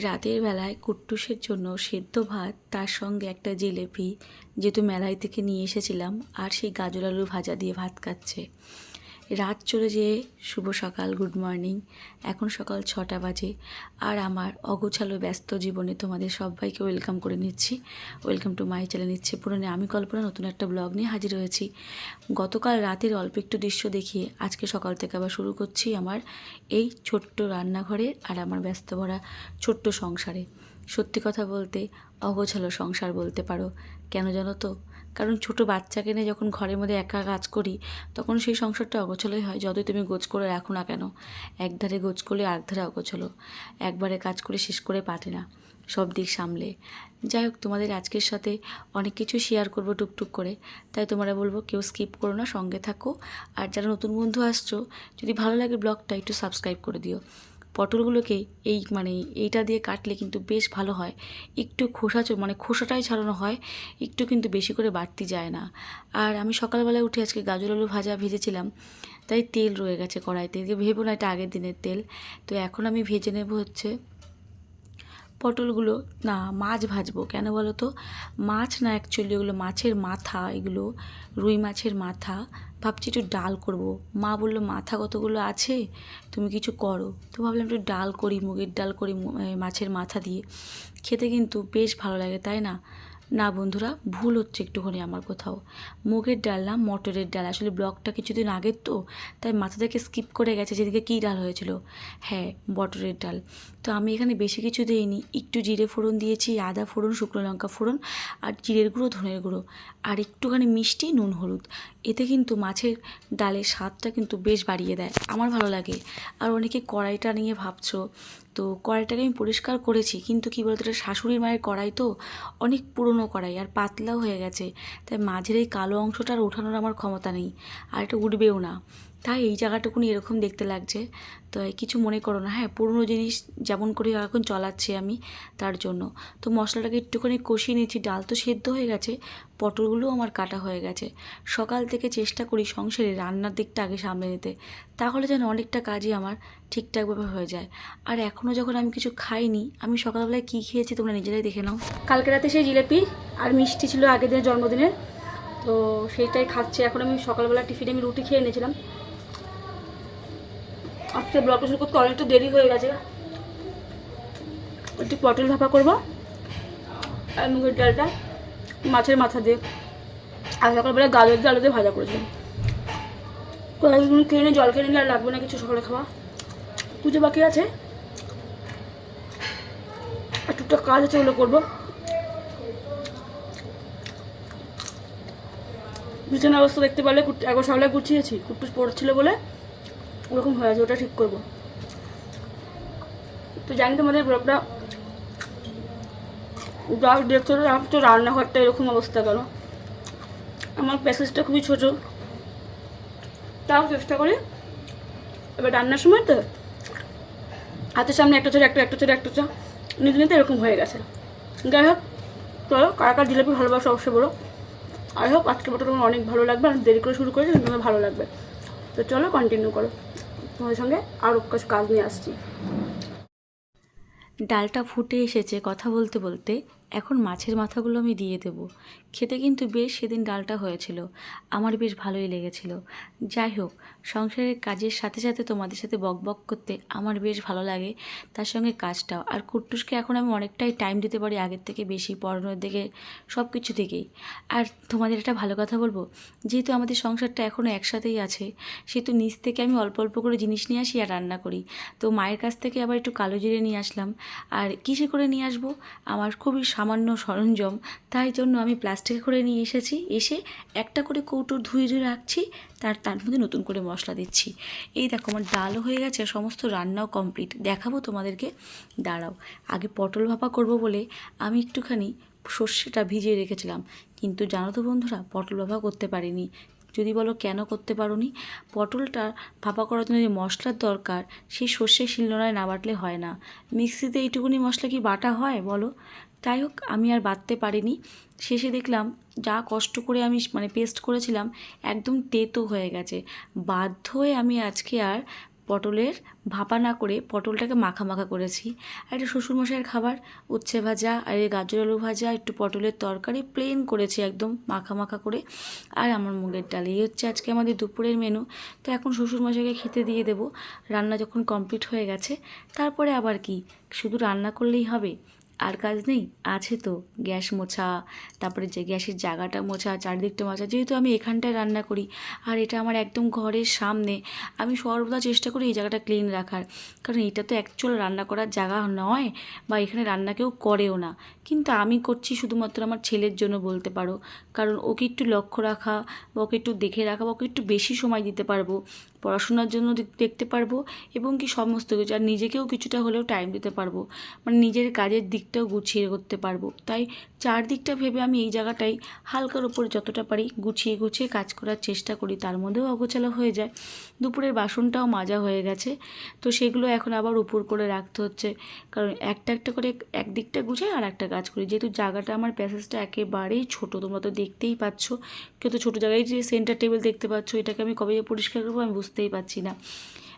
রাতের বেলায় কুট্টুসের জন্য সেদ্ধ ভাত, তার সঙ্গে একটা জিলেপি যেহেতু মেলায় থেকে নিয়ে এসেছিলাম, আর সেই গাজর আলু ভাজা দিয়ে ভাত খাচ্ছে রাত চলে যেয়ে শুভ সকাল, গুড মর্নিং। এখন সকাল ছটা বাজে আর আমার অগোছালো ব্যস্ত জীবনে তোমাদের সবাইকে ওয়েলকাম করে নিচ্ছি। ওয়েলকাম টু মাই চ্যানেল নিচ্ছে পুরনো আমি কল্পনা, নতুন একটা ব্লগ নিয়ে হাজির হয়েছি। গতকাল রাতের অল্প একটু দৃশ্য দেখিয়ে আজকে সকাল থেকে আবার শুরু করছি আমার এই ছোট্ট রান্নাঘরে আর আমার ব্যস্ত ভরা ছোট্ট সংসারে। সত্যি কথা বলতে, অগোছালো সংসার বলতে পারো। কেন জানো তো? কারণ ছোট বাচ্চাকে নিয়ে যখন ঘরের মধ্যে একা কাজ করি, তখন সেই সংসারটা অগোছলোই হয়, যতই তুমি গোছ করে রাখো না কেন। একধারে গোছ করলে আরেকধারে অগোছলো। একবারে কাজ করে শেষ করে পারে না, সব দিক সামলে। যাই হোক, তোমাদের আজকের সাথে অনেক কিছু শেয়ার করব টুকটুক করে। তাই তোমরা বলব, কেউ স্কিপ করো না, সঙ্গে থাকো। আর যারা নতুন বন্ধু আসছো, যদি ভালো লাগে ব্লগটা, একটু সাবস্ক্রাইব করে দিও। পটলগুলোকে এই মানে এইটা দিয়ে কাটলে কিন্তু বেশ ভালো হয়। একটু খোসা মানে খোসাটাই ছাড়ানো হয়, একটু কিন্তু বেশি করে বাড়তি যায় না। আর আমি সকালবেলায় উঠে আজকে গাজর আলু ভাজা ভেজেছিলাম, তাই তেল রয়ে গেছে কড়াইতে। ভেবো না এটা আগের দিনের তেল। তো এখন আমি ভেজে নেব হচ্ছে পটলগুলো। না, মাছ ভাজবো। কেন বলো তো? মাছ না অ্যাকচুয়ালি ওগুলো মাছের মাথা, এগুলো রুই মাছের মাথা ভাবছি একটু ডাল করব। মা বলল, মাথা কতগুলো আছে? তুমি কিছু করো। তো ভাবলাম একটু ডাল করি, মুগের ডাল করি মাছের মাথা দিয়ে। খেতে কিন্তু বেশ ভালো লাগে, তাই না? না বন্ধুরা, ভুল হচ্ছে একটুখানি আমার কোথাও। মুগের ডাল না, মটরের ডাল। আসলে ব্লগটা কিছুদিন আগের তো, তাই মাথা থেকে স্কিপ করে গেছে যেদিকে কী ডাল হয়েছিল। হ্যাঁ মটরের ডাল। তো আমি এখানে বেশি কিছু দিইনি। একটু জিরে ফোড়ন দিয়েছি, আদা ফোড়ন, শুকনো লঙ্কা ফোড়ন আর জিরের গুঁড়ো, ধনের গুঁড়ো। আর একটুখানি মিষ্টি নুন হলুদ। এতে কিন্তু মাছের ডালের স্বাদটা কিন্তু বেশ বাড়িয়ে দেয়। আমার ভালো লাগে। আর অনেকে কড়াইটা নিয়ে ভাবছ তো কড়াইটাকে আমি পরিষ্কার করেছি। কিন্তু কী বলতো, এটা শাশুড়ি মায়ের কড়াই তো, অনেক পুরনো কড়াই আর পাতলাও হয়ে গেছে। তাই মাঝের এই কালো অংশটা আর ওঠানোর আমার ক্ষমতা নেই। আর এটা উঠবেও না। তাই এই জায়গাটুকুনি এরকম দেখতে লাগছে। তো কিছু মনে করো না হ্যাঁ পুরনো জিনিস যেমন করে এখন চলাচ্ছি আমি তার জন্য। তো মশলাটাকে একটুখানি কষিয়ে নিয়েছি, ডাল তো সেদ্ধ হয়ে গেছে, পটলগুলোও আমার কাটা হয়ে গেছে। সকাল থেকে চেষ্টা করি সংসারে রান্নার দিকটা আগে সামলে নিতে, তাহলে যেন অনেকটা কাজই আমার ঠিকঠাকভাবে হয়ে যায়। আর এখনও যখন আমি কিছু খাইনি, আমি সকালবেলায় কী খেয়েছি তোমরা নিজেরাই দেখে নাও। কালকে রাতে সেই জিলেপি আর মিষ্টি ছিল আগের দিনের জন্মদিনের, তো সেইটাই খাচ্ছি। এখন আমি সকালবেলা টিফিনে আমি রুটি খেয়ে নিয়েছিলাম আজকে ব্লগটা শুরু করতে অনেকটা দেরি হয়ে গেছে। একটু পটল ভাপা করব। আর মুগের ডালটা মাছের মাথা দিয়ে। আর সকালবেলা গাজর দিয়ে আলু দিয়ে ভাজা করেছিলাম। কয়েকদিন খেয়ে নিয়ে জল খেয়ে নিলে আর লাগবে না কিছু সকালে খাওয়া। পুজো বাকি আছে। আর টুকটাক কাজ আছে ওগুলো করব। বিছানার অবস্থা দেখতে পারলে একবার সকালে গুছিয়েছি কুট্টুস পড়ছিল বলে। ওরকম হয়ে আছে, ওটা ঠিক করব। তো জানি তোমাদের ব্লগটা যা দেখছ তো রান্নাঘরটা এরকম অবস্থা কেন? আমার প্যাসেজটা খুবই ছোট। তাও চেষ্টা করি। এবার রান্নার সময় তো হাতের সামনে একটা ছোট একটা একটা ছোট একটা ছোট নিতে নিতে এরকম হয়ে গেছে। যাই হোক, চলো, কারা কার জিলাপি ভালোবাসো অবশ্যই বলো। আই হোপ আজকে ফটো তোমার অনেক ভালো লাগবে। আর দেরি করে শুরু করেছি তোমার ভালো লাগবে। তো চলো কন্টিনিউ করো। তোমাদের সঙ্গে আরও কিছু কাজ নিয়ে আসছি। ডালটা ফুটে এসেছে কথা বলতে বলতে। এখন মাছের মাথাগুলো আমি দিয়ে দেব। খেতে কিন্তু বেশ সেদিন ডালটা হয়েছিল। আমার বেশ ভালোই লেগেছিল। যাই হোক, সংসারের কাজের সাথে সাথে তোমাদের সাথে বক বক করতে আমার বেশ ভালো লাগে। তার সঙ্গে কাজটাও। আর কুট্টুসকে এখন আমি অনেকটাই টাইম দিতে পারি আগের থেকে বেশি, পড়ানোর দিকে সব কিছু থেকেই। আর তোমাদের একটা ভালো কথা বলব, যেহেতু আমাদের সংসারটা এখনও একসাথেই আছে, সেহেতু নিচ থেকে আমি অল্প অল্প করে জিনিস নিয়ে আসি আর রান্না করি। তো মায়ের কাছ থেকে আবার একটু কালো জিরে নিয়ে আসলাম। আর কিসে করে নিয়ে আসব? আমার খুবই সামান্য সরঞ্জাম। তাই জন্য আমি প্লাস্টিকে করে নিয়ে এসেছি। এসে একটা করে কৌটো ধুয়ে ধুয়ে রাখছি, তার তার মধ্যে নতুন করে মশলা দিচ্ছি। এই দেখো আমার ডালও হয়ে গেছে, সমস্ত রান্নাও কমপ্লিট দেখাবো তোমাদেরকে। দাঁড়াও, আগে পটল ভাপা করব বলে আমি একটুখানি সর্ষেটা ভিজিয়ে রেখেছিলাম। কিন্তু জানো তো বন্ধুরা, পটল ভাপা করতে পারিনি। যদি বলো কেন করতে পারোনি? পটলটা ভাপা করার জন্য যে মশলার দরকার, সেই সর্ষে শিলনোড়ায় না বাটলে হয় না। মিক্সিতে এইটুকুনি মশলা কি বাটা হয় বলো? তাই হোক, আমি আর বাঁধতে পারিনি। শেষে দেখলাম যা কষ্ট করে আমি মানে পেস্ট করেছিলাম একদম তেতো হয়ে গেছে। বাধ্য হয়ে আমি আজকে আর পটলের ভাপা না করে পটলটাকে মাখা মাখা করেছি। আর এটা শ্বশুরমশাইয়ের খাবার, উচ্ছে ভাজা, আর এই গাজর আলু ভাজা, একটু পটলের তরকারি প্লেন করেছি একদম মাখা মাখা করে। আর আমার মুগের ডাল, এই হচ্ছে আজকে আমাদের দুপুরের মেনু তো এখন শ্বশুরমশাইকে খেতে দিয়ে দেবো। রান্না যখন কমপ্লিট হয়ে গেছে, তারপরে আবার কি? শুধু রান্না করলেই হবে? আর কাজ নেই, আছে তো গ্যাস মোছা, তারপরে যে গ্যাসের জায়গাটা মোছা, চারিদিকটা মোছা, যেহেতু আমি এখানটায় রান্না করি, আর এটা আমার একদম ঘরের সামনে, আমি সর্বদা চেষ্টা করি এই জায়গাটা ক্লিন রাখার, কারণ এটা তো অ্যাকচুয়াল রান্না করার জায়গা নয় বা এখানে রান্না কেউ করেও না। কিন্তু আমি করছি শুধুমাত্র আমার ছেলের জন্য বলতে পারো, কারণ ওকে একটু লক্ষ্য রাখা বা ওকে একটু দেখে রাখা বা ওকে একটু বেশি সময় দিতে পারব, পড়াশোনার জন্য দেখতে পারব এবং কি সমস্ত কিছু, আর নিজেকেও কিছুটা হলেও টাইম দিতে পারব। মানে নিজের কাজের দিকটাও গুছিয়ে করতে পারব। তাই চারদিকটা ভেবে আমি এই জায়গাটাই হালকার ওপরে যতটা পারি গুছিয়ে গুছিয়ে কাজ করার চেষ্টা করি। তার মধ্যেও অগোছালো হয়ে যায়। দুপুরের বাসনটাও মাজা হয়ে গেছে। তো সেগুলো এখন আবার উপর করে রাখতে হচ্ছে। কারণ একটা একটা করে একদিকটা গুছাই আর একটা কাজ করি। যেহেতু জায়গাটা আমার প্যাসেজটা একেবারেই ছোট, তোমরা তো দেখতেই পাচ্ছ। কেউ তো ছোটো জায়গায় যে সেন্টার টেবিল দেখতে পাচ্ছ, এটাকে আমি কবে পরিষ্কার করব আমি বুঝতেই পারছি না।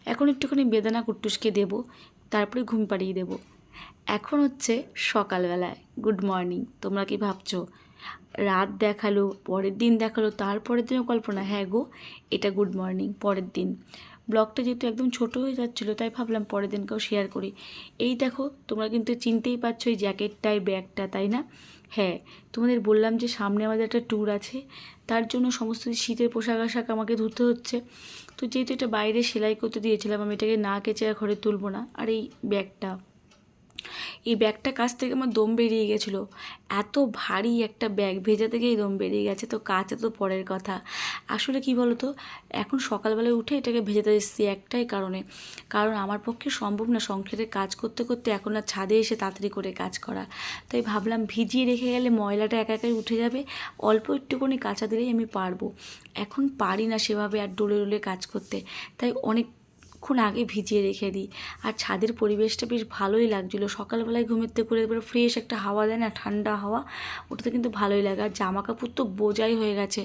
এখন একটুখানি বেদানা কুট্টুসকে দেবো। তারপরে ঘুম পাড়িয়ে দেবো। এখন হচ্ছে সকালবেলায়। গুড মর্নিং তোমরা কি ভাবছ? রাত দেখাল, পরের দিন দেখাল, তারপরের দিনও কল্পনা। হ্যাঁ গো, এটা গুড মর্নিং পরের দিন। ব্লগটা যেহেতু একদম ছোট হয়ে যাচ্ছিল, তাই ভাবলাম পরের দিনকেও শেয়ার করি। এই দেখো, তোমরা কিন্তু চিনতেই পারছ এই জ্যাকেটটাই ব্যাগটা তাই না? হ্যাঁ তোমাদের বললাম যে সামনে আমাদের একটা ট্যুর আছে। তার জন্য সমস্ত শীতের পোশাক আশাক আমাকে ধুতে হচ্ছে। তো যেহেতু এটা বাইরে সেলাই করতে দিয়েছিলাম, আমি এটাকে না কেচে আর ঘরে তুলবো না। আর এই ব্যাগটা এই ব্যাগটা কাছ থেকে আমার দম বেরিয়ে গেছিল। এত ভারী একটা ব্যাগ, ভেজা থেকেই দম বেরিয়ে গেছে, তো কাছে তো পরের কথা। আসলে কি বলতো, এখন সকালবেলায় উঠে এটাকে ভেজাতে এসেছি একটাই কারণে। কারণ আমার পক্ষে সম্ভব না সংসারের কাজ করতে করতে এখন আর ছাদে এসে তাড়াতাড়ি করে কাজ করা। তাই ভাবলাম ভিজিয়ে রেখে গেলে ময়লাটা একা একাই উঠে যাবে, অল্প একটুখানি কাঁচা দিলেই আমি পারব। এখন পারি না সেভাবে আর ডোলে ডোলে কাজ করতে। তাই অনেক ক্ষণ আগে ভিজিয়ে রেখে দিই। আর ছাদের পরিবেশটা বেশ ভালোই লাগছিল। সকালবেলায় থেকে করে এবার ফ্রেশ একটা হাওয়া দেয় না, ঠান্ডা হাওয়া, ওটাতে কিন্তু ভালোই লাগে। আর জামা কাপড় তো বোঝাই হয়ে গেছে।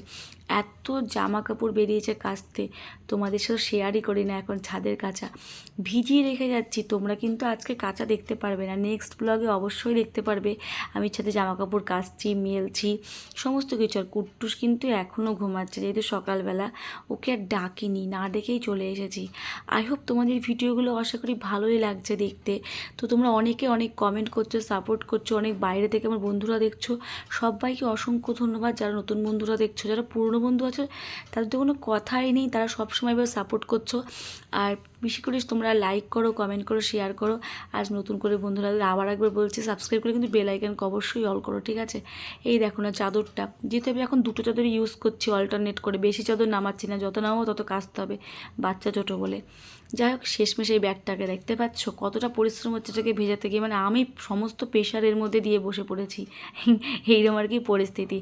এত জামা কাপড় বেরিয়েছে কাচতে। তোমাদের সাথে শেয়ারই করি না এখন ছাদের কাঁচা। ভিজিয়ে রেখে যাচ্ছি। তোমরা কিন্তু আজকে কাঁচা দেখতে পারবে না। নেক্সট ব্লগে অবশ্যই দেখতে পারবে। আমি ছাদে জামা কাপড় কাচছি, মেলছি, সমস্ত কিছু। আর কুট্টুস কিন্তু এখনও ঘুমাচ্ছে, যেহেতু সকালবেলা। ওকে আর ডাকিনি, না ডেকেই চলে এসেছি। আই হোপ তোমাদের ভিডিওগুলো আশা করি ভালোই লাগছে দেখতে। তো তোমরা অনেকে অনেক কমেন্ট করছ সাপোর্ট করছ, অনেক বাইরে থেকে আমার বন্ধুরা দেখছ। সবাইকে অসংখ্য ধন্যবাদ, যারা নতুন বন্ধুরা দেখছ, যারা পুরনো বন্ধু আছে, তাদের তো কোনো কথাই নেই, তারা সবসময় এবার সাপোর্ট করছ। আর বেশি করে তোমরা লাইক করো কমেন্ট করো শেয়ার করো। আর নতুন করে বন্ধুরা আবার একবার বলছি সাবস্ক্রাইব করে কিন্তু বেল অবশ্যই অল করো, ঠিক আছে? এই দেখো না চাদরটা, যেহেতু আমি এখন দুটো চাদর ইউজ করছি অল্টারনেট করে। বেশি চাদর নামাচ্ছি না, যত নামাবো তত কাচতে হবে, বাচ্চা ছোটো বলে। যাই হোক, শেষমেশ এই ব্যাগটাকে দেখতে পাচ্ছ? কতটা পরিশ্রম হচ্ছে এটাকে ভেজাতে গিয়ে। মানে আমি সমস্ত প্রেশারের মধ্যে দিয়ে বসে পড়েছি। এইরকম আর কি পরিস্থিতি।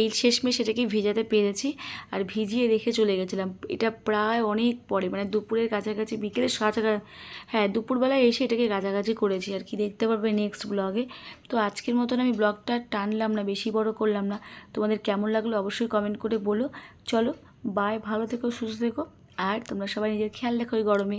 এই শেষমেশ এটাকে ভিজাতে পেরেছি আর ভিজিয়ে রেখে চলে গেছিলাম। এটা প্রায় অনেক পরে মানে দুপুরের কাছাকাছি, বিকেলের কাছাকাছি হ্যাঁ দুপুরবেলায় এসে এটাকে কাছাকাছি করেছি আর কি। দেখতে পারবে নেক্সট ব্লগে তো আজকের মতন আমি ব্লগটা টানলাম না, বেশি বড় করলাম না। তোমাদের কেমন লাগল অবশ্যই কমেন্ট করে বলো। চলো বাই ভালো থেকো, সুস্থ থেকো। আর তোমরা সবাই নিজের খেয়াল রেখো ওই গরমে।